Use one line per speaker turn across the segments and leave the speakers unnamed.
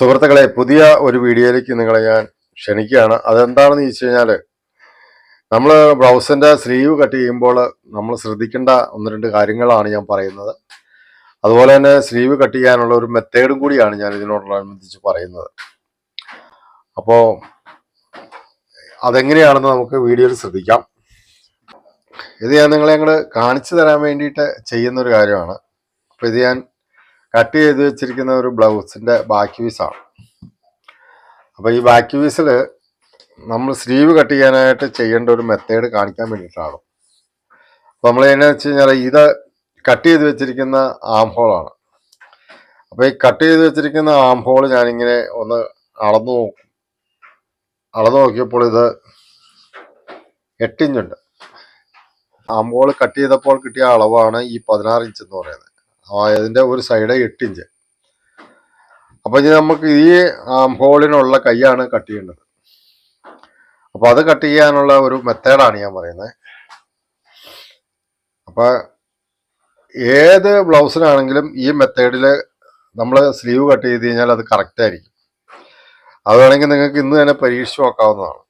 സുഹൃത്തുക്കളെ പുതിയ ഒരു വീഡിയോയിലേക്ക് നിങ്ങളെ ഞാൻ ക്ഷണിക്കുകയാണ്. അതെന്താണെന്ന് ചോദിച്ചു കഴിഞ്ഞാൽ നമ്മൾ ബ്ലൗസിന്റെ സ്ലീവ് കട്ട് ചെയ്യുമ്പോൾ നമ്മൾ ശ്രദ്ധിക്കേണ്ട ഒന്ന് രണ്ട് കാര്യങ്ങളാണ് ഞാൻ പറയുന്നത്. അതുപോലെ തന്നെ സ്ലീവ് കട്ട് ചെയ്യാനുള്ള ഒരു മെത്തേഡും കൂടിയാണ് ഞാൻ ഇതിനോടനുബന്ധിച്ച് പറയുന്നത്. അപ്പോൾ അതെങ്ങനെയാണെന്ന് നമുക്ക് വീഡിയോയിൽ ശ്രദ്ധിക്കാം. ഇത് ഞാൻ നിങ്ങളെ അങ്ങോട്ട് കാണിച്ചു തരാൻ വേണ്ടിയിട്ട് ചെയ്യുന്ന ഒരു കാര്യമാണ്. അപ്പോൾ ഇത് ഞാൻ കട്ട് ചെയ്ത് വെച്ചിരിക്കുന്ന ഒരു ബ്ലൗസിന്റെ ബാക്കി പീസാണ്. അപ്പോൾ ഈ ബാക്കി പീസിൽ നമ്മൾ സ്ലീവ് കട്ട് ചെയ്യാനായിട്ട് ചെയ്യേണ്ട ഒരു മെത്തേഡ് കാണിക്കാൻ വേണ്ടിയിട്ടാണ്. അപ്പോൾ നമ്മൾ എന്നാ വെച്ച് കഴിഞ്ഞാൽ ഇത് കട്ട് ചെയ്ത് വെച്ചിരിക്കുന്ന ആം ഹോളാണ്. അപ്പോൾ ഈ കട്ട് ചെയ്ത് വെച്ചിരിക്കുന്ന ആം ഹോൾ ഞാനിങ്ങനെ ഒന്ന് അളന്നു നോക്കും. അളന്നു നോക്കിയപ്പോൾ ഇത് എട്ടിഞ്ചുണ്ട്. ആം ഹോൾ കട്ട് ചെയ്തപ്പോൾ കിട്ടിയ അളവാണ് ഈ പതിനാറ് ഇഞ്ച് എന്ന് പറയുന്നത്. ആ ഇതിന്റെ ഒരു സൈഡ് എട്ട് ഇഞ്ച് അപ്പൊ ഇനി നമുക്ക് ഈ ഹോളിനുള്ള കൈയാണ് കട്ട് ചെയ്യേണ്ടത്. അപ്പൊ അത് കട്ട് ചെയ്യാനുള്ള ഒരു മെത്തേഡാണ് ഞാൻ പറയുന്നത് അപ്പൊ ഏത് ബ്ലൗസിനാണെങ്കിലും ഈ മെത്തേഡിൽ നമ്മൾ സ്ലീവ് കട്ട് ചെയ്ത് കഴിഞ്ഞാൽ അത് കറക്റ്റ് ആയിരിക്കും. അത് വേണമെങ്കിൽ നിങ്ങൾക്ക് ഇന്ന് തന്നെ പരീക്ഷിച്ച് നോക്കാവുന്നതാണ്.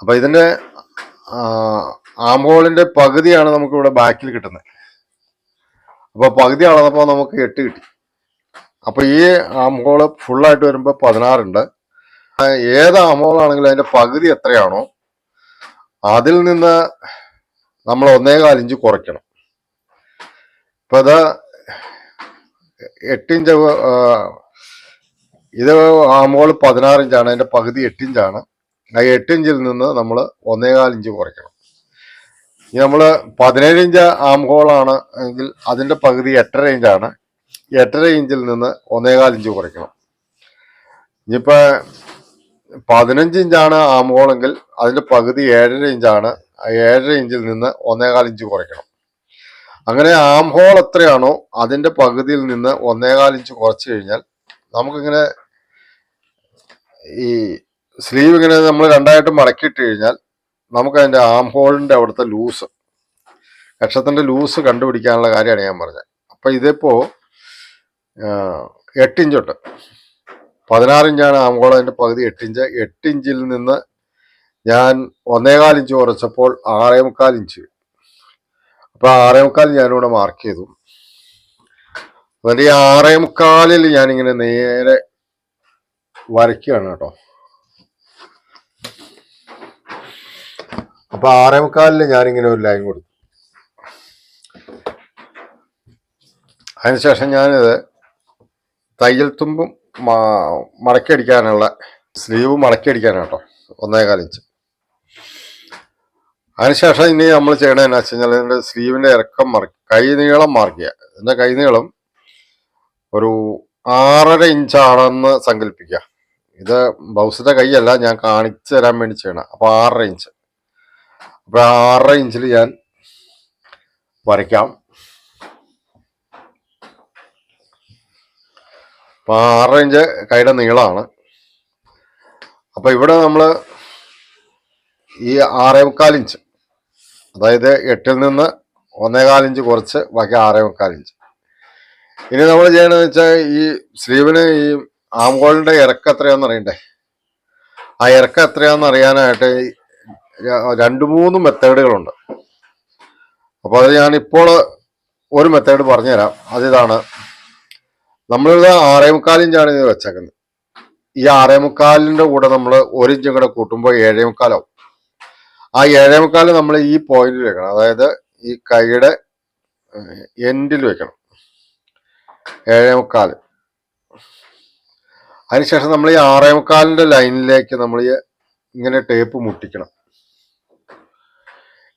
അപ്പൊ ഇതിന്റെ ആംബോളിന്റെ പകുതിയാണ് നമുക്കിവിടെ ബാക്കിൽ കിട്ടുന്നത്. അപ്പോൾ പകുതി അളന്നപ്പോൾ നമുക്ക് എട്ട് കിട്ടി. അപ്പോൾ ഈ ആംഹോൾ ഫുള്ളായിട്ട് വരുമ്പോൾ പതിനാറുണ്ട്. ഏത് ആംഹോളാണെങ്കിലും അതിന്റെ പകുതി എത്രയാണോ അതിൽ നിന്ന് നമ്മൾ ഒന്നേകാൽ ഇഞ്ച് കുറയ്ക്കണം. ഇപ്പൊ ഇത് എട്ടിഞ്ച് ഇത് ആമോൾ പതിനാറ് ഇഞ്ചാണ് അതിന്റെ പകുതി എട്ടിഞ്ചാണ് ആ എട്ടിഞ്ചിൽ നിന്ന് നമ്മൾ ഒന്നേകാൽ ഇഞ്ച് കുറയ്ക്കണം. നമ്മൾ പതിനേഴ് ഇഞ്ച് ആം ഹോളാണ് എങ്കിൽ അതിന്റെ പകുതി എട്ടര ഇഞ്ചാണ് എട്ടര ഇഞ്ചിൽ നിന്ന് ഒന്നേകാൽ ഇഞ്ച് കുറയ്ക്കണം. ഇനിയിപ്പോൾ പതിനഞ്ച് ഇഞ്ചാണ് ആം ഹോളെങ്കിൽ അതിന്റെ പകുതി ഏഴര ഇഞ്ചാണ് ഏഴര ഇഞ്ചിൽ നിന്ന് ഒന്നേകാൽ ഇഞ്ച് കുറയ്ക്കണം. അങ്ങനെ ആം ഹോൾ എത്രയാണോ അതിന്റെ പകുതിയിൽ നിന്ന് ഒന്നേകാൽ ഇഞ്ച് കുറച്ച് കഴിഞ്ഞാൽ നമുക്കിങ്ങനെ ഈ സ്ലീവ് ഇങ്ങനെ നമ്മൾ രണ്ടായിട്ട് മടക്കിയിട്ട് കഴിഞ്ഞാൽ നമുക്ക് അതിന്റെ ആം ഹോളിന്റെ അവിടുത്തെ ലൂസ് കക്ഷത്തിന്റെ ലൂസ് കണ്ടുപിടിക്കാനുള്ള കാര്യമാണ് ഞാൻ പറഞ്ഞത്. അപ്പോൾ ഇതിപ്പോൾ എട്ട് ഇഞ്ചൊട്ട് പതിനാറിഞ്ചാണ് ആം ഹോൾ അതിന്റെ പകുതി എട്ടിഞ്ച് എട്ടിഞ്ചിൽ നിന്ന് ഞാൻ ഒന്നേകാൽ ഇഞ്ച് കുറച്ചപ്പോൾ ആറേ മുക്കാൽ ഇഞ്ച് അപ്പോൾ ആറേ മുക്കാൽ ഞാനിവിടെ മാർക്ക് ചെയ്തു. എന്നിട്ട് ഈ ആറേ മുക്കാലിൽ ഞാനിങ്ങനെ നേരെ വരയ്ക്കുകയാണ് കേട്ടോ. അപ്പൊ ആറേ മുക്കാലിൽ ഞാനിങ്ങനെ ഒരു ലൈൻ കൊടുത്തു. അതിനുശേഷം ഞാനിത് തയ്യൽ തുമ്പും മടക്കിയടിക്കാനുള്ള സ്ലീവ് മടക്കിയടിക്കാനാണ് കേട്ടോ ഒന്നേകാൽ ഇഞ്ച് അതിനുശേഷം ഇനി നമ്മൾ ചെയ്യണത് എന്നാ വെച്ച് കഴിഞ്ഞാൽ ഇതിന്റെ സ്ലീവിന്റെ ഇറക്കം മറക്കി കൈ നീളം മാർക്ക് ചെയ്യുക എന്നാൽ കൈ നീളം ഒരു ആറര ഇഞ്ചാണെന്ന് സങ്കല്പിക്കുക. ഇത് ബ്ലൗസിന്റെ കൈയല്ല ഞാൻ കാണിച്ചു തരാൻ വേണ്ടി ചെയ്യണം അപ്പോൾ ആറര ഇഞ്ച് അപ്പൊ ആറര ഇഞ്ചിൽ ഞാൻ വരയ്ക്കാം. അപ്പൊ ആറര ഇഞ്ച് കൈയുടെ നീളമാണ്. അപ്പോൾ ഇവിടെ നമ്മൾ ഈ ആറേ മുക്കാൽ ഇഞ്ച് അതായത് എട്ടിൽ നിന്ന് ഒന്നേകാൽ ഇഞ്ച് കുറച്ച് ബാക്കി ആറേ മുക്കാൽ ഇഞ്ച് ഇനി നമ്മൾ ചെയ്യണമെന്ന് വെച്ചാൽ ഈ സ്ലീവിന് ഈ ആംകോളിന്റെ ഇറക്കം എത്രയാണെന്ന് അറിയണ്ടേ? ആ ഇറക്കം എത്രയാണെന്ന് അറിയാനായിട്ട് രണ്ട് മൂന്ന് മെത്തേഡുകളുണ്ട്. അപ്പോൾ അത് ഞാനിപ്പോൾ ഒരു മെത്തേഡ് പറഞ്ഞുതരാം. അതിതാണ് നമ്മളിത് ആറേ മുക്കാലിഞ്ചാണ് ഇത് വെച്ചേക്കുന്നത്. ഈ ആറേ മുക്കാലിന്റെ കൂടെ നമ്മൾ ഒരു ഇഞ്ചും കൂടെ കൂട്ടുമ്പോൾ ഏഴേ മുക്കാലാവും ആ ഏഴേ മുക്കാൽ നമ്മൾ ഈ പോയിന്റിൽ വെക്കണം. അതായത് ഈ കൈയുടെ എൻഡിൽ വെക്കണം. ഏഴേ മുക്കാൽ അതിനുശേഷം നമ്മൾ ഈ ആറേ മുക്കാലിന്റെ ലൈനിലേക്ക് നമ്മൾ ഇങ്ങനെ ടേപ്പ് മുട്ടിക്കണം.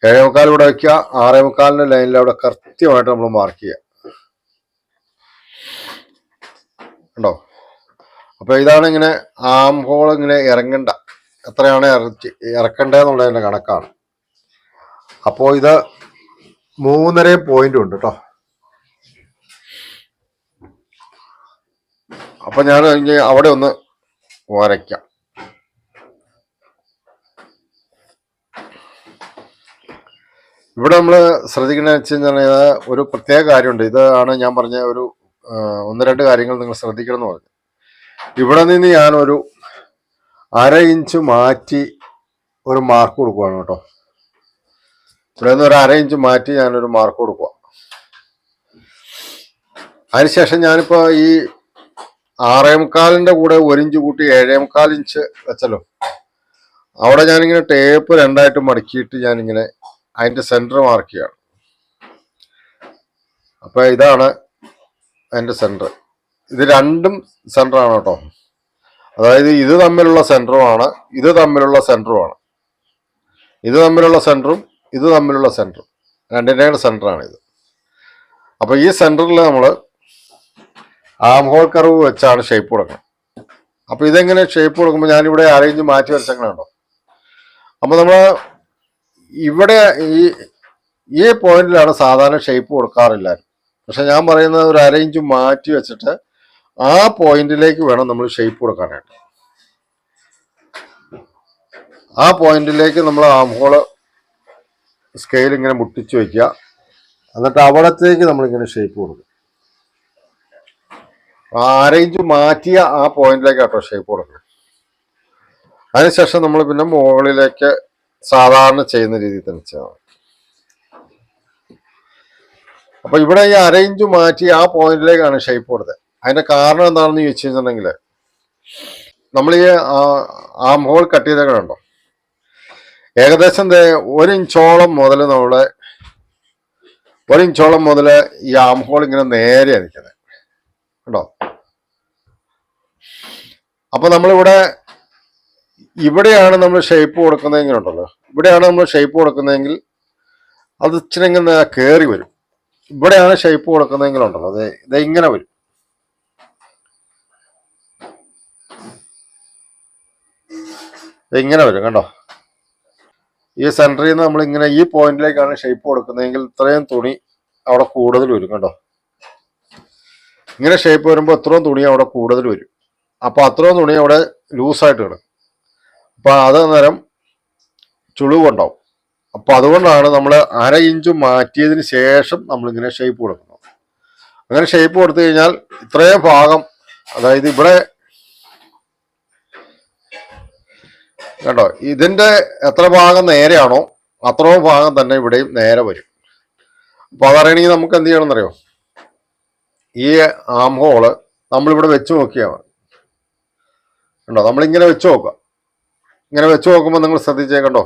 ഏഴേ മുക്കാൽ ഇവിടെ വെക്കുക ആറേ മുക്കാലിന്റെ ലൈനിൽ അവിടെ കൃത്യമായിട്ട് നമ്മൾ മാർക്ക് ചെയ്യുക. ഉണ്ടോ അപ്പൊ ഇതാണ് ഇങ്ങനെ ആം ഹോൾ ഇങ്ങനെ ഇറങ്ങണ്ട. എത്രയാണ് ഇറച്ചി ഇറക്കണ്ടതെന്നുള്ളതിന്റെ കണക്കാണ്. അപ്പോൾ ഇത് മൂന്നര പോയിന്റ് ഉണ്ട് കേട്ടോ അപ്പൊ ഞാൻ അവിടെ ഒന്ന് വരയ്ക്കാം. ഇവിടെ നമ്മൾ ശ്രദ്ധിക്കേണ്ടത് വെച്ച് കഴിഞ്ഞാൽ ഒരു പ്രത്യേക കാര്യമുണ്ട്. ഇതാണ് ഞാൻ പറഞ്ഞ ഒരു ഒന്ന് രണ്ട് കാര്യങ്ങൾ നിങ്ങൾ ശ്രദ്ധിക്കണം എന്ന് പറഞ്ഞു. ഇവിടെ നിന്ന് ഞാനൊരു അര ഇഞ്ച് മാറ്റി ഒരു മാർക്ക് കൊടുക്കുവാണ് കേട്ടോ. ഇവിടെ നിന്ന് ഒരു അര ഇഞ്ച് മാറ്റി ഞാനൊരു മാർക്ക് കൊടുക്കുക അതിനുശേഷം ഞാനിപ്പോ ഈ ആറേ മുക്കാലിന്റെ കൂടെ ഒരു ഇഞ്ച് കൂട്ടി ഏഴേ മുക്കാൽ ഇഞ്ച് വെച്ചല്ലോ. അവിടെ ഞാനിങ്ങനെ ടേപ്പ് രണ്ടായിട്ട് മടക്കിയിട്ട് ഞാനിങ്ങനെ അതിന്റെ സെന്റർ മാർക്ക് ചെയ്യണം. അപ്പൊ ഇതാണ് അതിന്റെ സെന്റർ ഇത് രണ്ടും സെന്റർ ആണ് കേട്ടോ. അതായത് ഇത് തമ്മിലുള്ള സെന്ററുമാണ് ഇത് തമ്മിലുള്ള സെന്ററുമാണ് ഇത് തമ്മിലുള്ള സെന്ററും ഇത് തമ്മിലുള്ള സെന്ററും രണ്ടിന്റെയും സെന്ററാണ് ഇത്. അപ്പോൾ ഈ സെന്ററിൽ നമ്മൾ ആം ഹോൾ കർവ് വെച്ചാണ് ഷേപ്പ് കൊടുക്കണം അപ്പൊ ഇതെങ്ങനെ ഷേപ്പ് കൊടുക്കുമ്പോൾ ഞാനിവിടെ അറേഞ്ച് മാറ്റി വരച്ചങ്ങനെ ഉണ്ടോ അപ്പോൾ നമ്മൾ ഇവിടെ ഈ ഈ പോയിന്റിലാണ് സാധാരണ ഷേപ്പ് കൊടുക്കാറില്ല. പക്ഷെ ഞാൻ പറയുന്നത് ഒരു അരയിഞ്ച് മാറ്റി വെച്ചിട്ട് ആ പോയിന്റിലേക്ക് വേണം നമ്മൾ ഷേപ്പ് കൊടുക്കാനായിട്ട്. ആ പോയിന്റിലേക്ക് നമ്മൾ ആം സ്കെയിൽ ഇങ്ങനെ മുട്ടിച്ച് വയ്ക്കുക എന്നിട്ട് അവിടത്തേക്ക് നമ്മളിങ്ങനെ ഷേപ്പ് കൊടുക്കും. ആ അരയിഞ്ച് മാറ്റിയ ആ പോയിന്റിലേക്ക് കേട്ടോ ഷേപ്പ് കൊടുക്കണം അതിനുശേഷം നമ്മൾ പിന്നെ മുകളിലേക്ക് സാധാരണ ചെയ്യുന്ന രീതിയിൽ തന്നെ ചെയ്യണം അപ്പൊ ഇവിടെ ഈ അര ഇഞ്ച് മാറ്റി ആ പോയിന്റിലേക്കാണ് ഷേപ്പ് കൊടുത്തത്. അതിന്റെ കാരണം എന്താണെന്ന് ചോദിച്ചു കഴിഞ്ഞിട്ടുണ്ടെങ്കിൽ നമ്മൾ ഈ ആം ഹോൾ കട്ട് ചെയ്തേക്കണുണ്ടോ ഏകദേശം ദേ ഒരു ഇഞ്ചോളം മുതൽ നമ്മൾ ഒരു ഇഞ്ചോളം മുതൽ ഈ ആം ഹോൾ ഇങ്ങനെ നേരെ നിൽക്കുന്നത്. കണ്ടോ? അപ്പൊ നമ്മളിവിടെ ഇവിടെയാണ് നമ്മൾ ഷേപ്പ് കൊടുക്കുന്നതെങ്കിൽ ഉണ്ടല്ലോ. ഇവിടെയാണ് നമ്മൾ ഷേപ്പ് കൊടുക്കുന്നതെങ്കിൽ അത് ഇച്ചിരി ഇങ്ങനെ കയറി വരും. ഇവിടെയാണ് ഷേപ്പ് കൊടുക്കുന്നതെങ്കിൽ ഉണ്ടല്ലോ. അതെ ഇത് ഇങ്ങനെ വരും. ഇങ്ങനെ വരും കണ്ടോ? ഈ സെന്ററിൽ നിന്ന് നമ്മൾ ഇങ്ങനെ ഈ പോയിന്റിലേക്കാണ് ഷേപ്പ് കൊടുക്കുന്നതെങ്കിൽ ഇത്രയും തുണി അവിടെ കൂടുതൽ വരും കണ്ടോ? ഇങ്ങനെ ഷേപ്പ് വരുമ്പോൾ ഇത്രയും തുണി അവിടെ കൂടുതൽ വരും. അപ്പോൾ അത്രയും തുണി അവിടെ ലൂസായിട്ട് കിടക്കും. അപ്പൊ അത് നേരം ചുളിവുണ്ടാവും. അപ്പോൾ അതുകൊണ്ടാണ് നമ്മൾ അര ഇഞ്ച് മാറ്റിയതിന് ശേഷം നമ്മളിങ്ങനെ ഷേപ്പ് കൊടുക്കുന്നത്. അങ്ങനെ ഷേപ്പ് കൊടുത്തു കഴിഞ്ഞാൽ ഇത്രയും ഭാഗം അതായത് ഇവിടെ കേട്ടോ ഇതിന്റെ എത്ര ഭാഗം നേരെയാണോ അത്രയും ഭാഗം തന്നെ ഇവിടെയും നേരെ വരും. അപ്പോൾ അതറിയണമെങ്കിൽ നമുക്ക് എന്ത് ചെയ്യണം എന്നറിയോ ഈ ആം ഹോൾ നമ്മളിവിടെ വെച്ച് നോക്കിയാൽ മതി. കണ്ടോ നമ്മളിങ്ങനെ വെച്ച് നോക്കുക. ഇങ്ങനെ വെച്ച് നോക്കുമ്പോൾ നിങ്ങൾ ശ്രദ്ധിച്ചേക്കണ്ടോ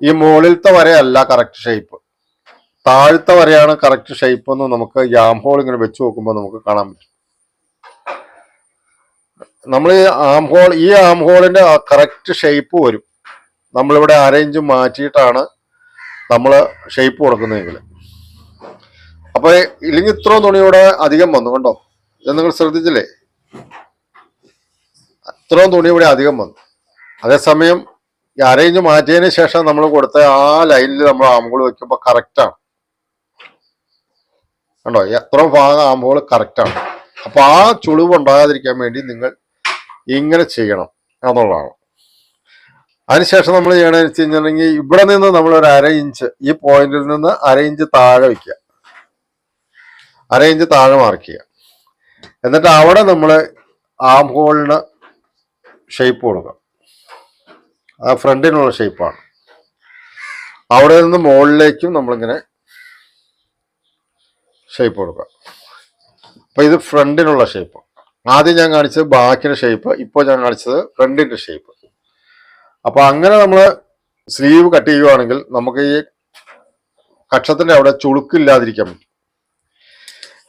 ഈ മുകളിലത്തെ വരയല്ല കറക്റ്റ് ഷേപ്പ് താഴത്തെ വരെയാണ് കറക്റ്റ് ഷേപ്പ് എന്ന് നമുക്ക് യാം ഹോൾ ഇങ്ങനെ വെച്ച് നോക്കുമ്പോൾ നമുക്ക് കാണാൻ പറ്റും. നമ്മൾ ഈ ആം ഹോൾ ഈ ആം ഹോളിന്റെ കറക്റ്റ് ഷേപ്പ് വരും. നമ്മളിവിടെ അരയിഞ്ച് മാറ്റിയിട്ടാണ് നമ്മൾ ഷേപ്പ് കൊടുക്കുന്നതെങ്കിൽ. അപ്പൊ ഇല്ലെങ്കിൽ ഇത്രയും തുണിയോടെ അധികം വന്നു കണ്ടോ? ഇത് നിങ്ങൾ ശ്രദ്ധിച്ചില്ലേ? ഇത്രയും തുണി ഇവിടെ അധികം വന്നു. അതേസമയം അറേഞ്ച് മാറ്റിയതിന് ശേഷം നമ്മൾ കൊടുത്ത ആ ലൈനിൽ നമ്മൾ ആമ്പുകൾ വെക്കുമ്പോൾ കറക്റ്റാണ്. കണ്ടോ? എത്ര ഭാഗം ആമ്പുകൾ കറക്റ്റാണ്. അപ്പൊ ആ ചുളിവ് ഉണ്ടാകാതിരിക്കാൻ വേണ്ടി നിങ്ങൾ ഇങ്ങനെ ചെയ്യണം എന്നുള്ളതാണ്. അതിനുശേഷം നമ്മൾ ചെയ്യണമെന്ന് വെച്ച് കഴിഞ്ഞിട്ടുണ്ടെങ്കിൽ ഇവിടെ നിന്ന് നമ്മൾ ഒരു അര ഇഞ്ച് ഈ പോയിന്റിൽ നിന്ന് അര ഇഞ്ച് താഴെ വയ്ക്കുക അര ഇഞ്ച് താഴെ മാർക്ക് ചെയ്യുക. എന്നിട്ട് അവിടെ നമ്മൾ ആം ഹോളിന് ഷേപ്പ് കൊടുക്കുക. ആ ഫ്രണ്ടിനുള്ള ഷേപ്പാണ്. അവിടെ നിന്ന് മുകളിലേക്കും നമ്മളിങ്ങനെ ഷേപ്പ് കൊടുക്കുക അപ്പോൾ ഇത് ഫ്രണ്ടിനുള്ള ഷേപ്പ്. ആദ്യം ഞാൻ കാണിച്ചത് ബാക്കിന്റെ ഷേപ്പ് ഇപ്പോൾ ഞാൻ കാണിച്ചത് ഫ്രണ്ടിന്റെ ഷേപ്പ്. അപ്പോൾ അങ്ങനെ നമ്മൾ സ്ലീവ് കട്ട് ചെയ്യുവാണെങ്കിൽ നമുക്ക് ഈ കക്ഷത്തിന്റെ അവിടെ ചുളുക്കില്ലാതിരിക്കാൻ പറ്റും.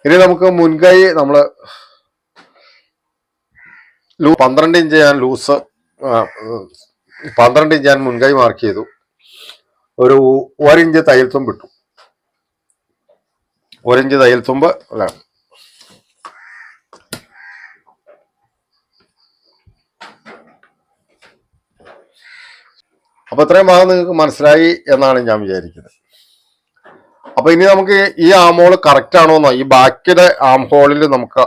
ഇനി നമുക്ക് മുൻകൈ നമ്മൾ പന്ത്രണ്ട് ഇഞ്ച് ഞാൻ ലൂസ് പന്ത്രണ്ട് ഞാൻ മുൻകൈ മാർക്ക് ചെയ്തു. ഒരു ഒരിഞ്ച് തയ്യൽ തുമ്പ് ഇട്ടു. ഒരിഞ്ച് തയ്യൽ തുമ്പ് അല്ല. അപ്പൊ ഇത്രയും ഭാഗം നിങ്ങൾക്ക് മനസ്സിലായി എന്നാണ് ഞാൻ വിചാരിക്കുന്നത്. അപ്പൊ ഇനി നമുക്ക് ഈ ആം ഹോൾ കറക്റ്റ് ആണോ എന്നോ ഈ ബാക്കിയുടെ ആം ഹോളിൽ നമുക്ക്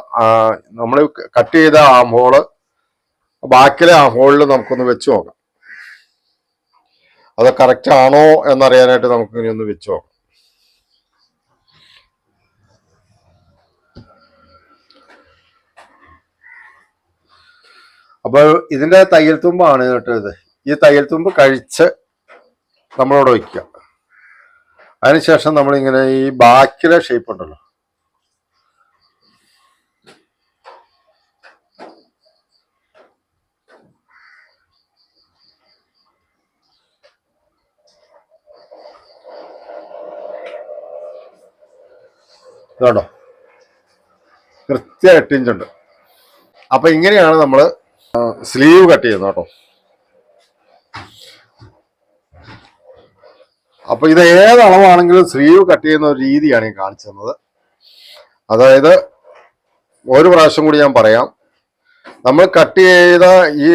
നമ്മൾ കട്ട് ചെയ്ത ആം ഹോൾ ബാക്കിലെ ആം ഹോളിൽ നമുക്കൊന്ന് വെച്ച് നോക്കാം. അത് കറക്റ്റ് ആണോ എന്നറിയാനായിട്ട് നമുക്ക് ഇനി ഒന്ന് വെച്ച് നോക്കാം. അപ്പൊ ഇതിന്റെ തയ്യൽ തുമ്പാണ് കേട്ടത്. ഈ തയ്യൽ തുമ്പ് കഴിച്ച് നമ്മളോട് വയ്ക്കുക. അതിനുശേഷം നമ്മളിങ്ങനെ ഈ ബാക്കിലെ ഷേപ്പ് ഉണ്ടല്ലോ. ഇതാണോ കൃത്യം എട്ട് ഇഞ്ചുണ്ട്. അപ്പൊ ഇങ്ങനെയാണ് നമ്മൾ സ്ലീവ് കട്ട് ചെയ്യുന്നത് കേട്ടോ. അപ്പൊ ഇത് ഏത് അളവാണെങ്കിലും സ്ലീവ് കട്ട് ചെയ്യുന്ന ഒരു രീതിയാണ് ഈ കാണിച്ചു തന്നത്. അതായത് ഒരു പ്രാവശ്യം കൂടി ഞാൻ പറയാം. നമ്മൾ കട്ട് ചെയ്ത ഈ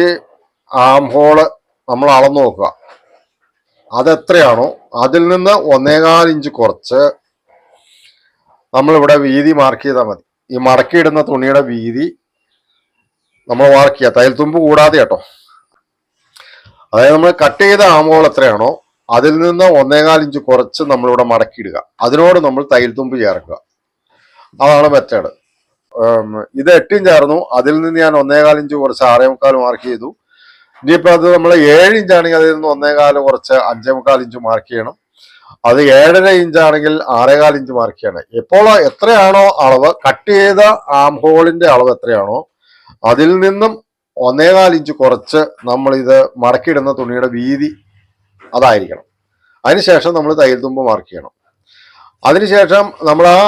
ആം ഹോൾ നമ്മൾ അളന്നു നോക്കുക. അതെത്രയാണോ? അതിൽ നിന്ന് ഒന്നേകാൽ ഇഞ്ച് കുറച്ച് നമ്മളിവിടെ വീതി മാർക്ക് ചെയ്താൽ മതി. ഈ മടക്കിയിടുന്ന തുണിയുടെ വീതി നമ്മൾ മാർക്ക് ചെയ്യുക തയ്യൽത്തുമ്പ് കൂടാതെ കേട്ടോ. അതായത് നമ്മൾ കട്ട് ചെയ്ത ആമോൾ എത്രയാണോ അതിൽ നിന്ന് ഒന്നേകാൽ ഇഞ്ച് കുറച്ച് നമ്മളിവിടെ മടക്കിയിടുക. അതിനോട് നമ്മൾ തയ്യൽത്തുമ്പ് ചേർക്കുക. അതാണ് മെത്തേഡ് ഇത് എട്ടും ചേർന്നു. അതിൽ നിന്ന് ഞാൻ ഒന്നേകാൽ ഇഞ്ച് കുറച്ച് ആറേ മുക്കാൽ മാർക്ക് ചെയ്തു. ഇനിയിപ്പോൾ അത് നമ്മൾ ഏഴ് ഇഞ്ചാണെങ്കിൽ അതിൽ നിന്ന് ഒന്നേകാൽ കുറച്ച് അഞ്ചേ മുക്കാൽ ഇഞ്ച് മാർക്ക് ചെയ്യണം. അത് ഏഴര ഇഞ്ചാണെങ്കിൽ ആറേകാൽ ഇഞ്ച് മാർക്ക് ചെയ്യണം. ഇപ്പോൾ എത്രയാണോ അളവ് കട്ട് ചെയ്ത ആം ഹോളിന്റെ അളവ് എത്രയാണോ അതിൽ നിന്നും ഒന്നേകാൽ ഇഞ്ച് കുറച്ച് നമ്മൾ ഇത് മടക്കിയിടുന്ന തുണിയുടെ വീതി അതായിരിക്കണം. അതിനുശേഷം നമ്മൾ തയ്യൽ തുമ്പ് മാർക്ക് ചെയ്യണം. അതിനുശേഷം നമ്മൾ ആ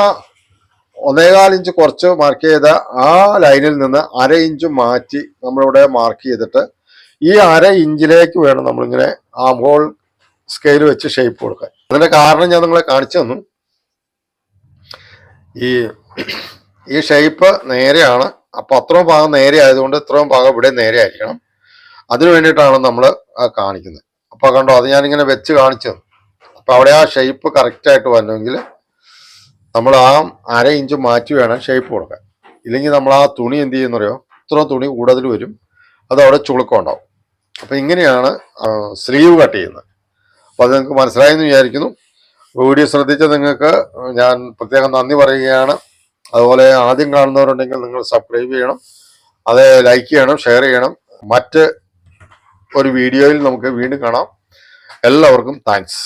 ഒന്നേകാൽ ഇഞ്ച് കുറച്ച് മാർക്ക് ചെയ്ത ആ ലൈനിൽ നിന്ന് അര ഇഞ്ച് മാറ്റി നമ്മളിവിടെ മാർക്ക് ചെയ്തിട്ട് ഈ അര ഇഞ്ചിലേക്ക് വേണം നമ്മളിങ്ങനെ ആ ഹോൾ സ്കെയിൽ വെച്ച് ഷേപ്പ് കൊടുക്കാൻ. അതിന്റെ കാരണം ഞാൻ നിങ്ങളെ കാണിച്ചു തന്നു. ഈ ഈ ഷേപ്പ് നേരെയാണ്. അപ്പൊ അത്രയും ഭാഗം നേരെ ആയതുകൊണ്ട് ഇത്രയും ഭാഗം ഇവിടെ നേരെ ആയിരിക്കണം. അതിനു വേണ്ടിയിട്ടാണ് നമ്മൾ കാണിക്കുന്നത്. അപ്പോൾ കണ്ടോ അത് ഞാനിങ്ങനെ വെച്ച് കാണിച്ചു തന്നു. അപ്പൊ അവിടെ ആ ഷേപ്പ് കറക്റ്റ് ആയിട്ട് വരണമെങ്കിൽ നമ്മൾ ആ അര ഇഞ്ച് മാറ്റി വേണം ഷേപ്പ് കൊടുക്കാൻ. ഇല്ലെങ്കിൽ നമ്മൾ ആ തുണി എന്ത് ചെയ്യുന്നറിയോ ഇത്രയും തുണി കൂടുതൽ വരും. അത് അവിടെ ചുളുക്കം ഉണ്ടാവും. അപ്പൊ ഇങ്ങനെയാണ് സ്ലീവ് കട്ട് ചെയ്യുന്നത്. അപ്പോൾ അത് നിങ്ങൾക്ക് മനസ്സിലായെന്ന് വിചാരിക്കുന്നു. വീഡിയോ ശ്രദ്ധിച്ച നിങ്ങൾക്ക് ഞാൻ പ്രത്യേകം നന്ദി പറയുകയാണ്. അതുപോലെ ആദ്യം കാണുന്നവരുണ്ടെങ്കിൽ നിങ്ങൾ സബ്സ്ക്രൈബ് ചെയ്യണം. അത് ലൈക്ക് ചെയ്യണം ഷെയർ ചെയ്യണം. മറ്റ് ഒരു വീഡിയോയിൽ നമുക്ക് വീണ്ടും കാണാം. എല്ലാവർക്കും താങ്ക്സ്.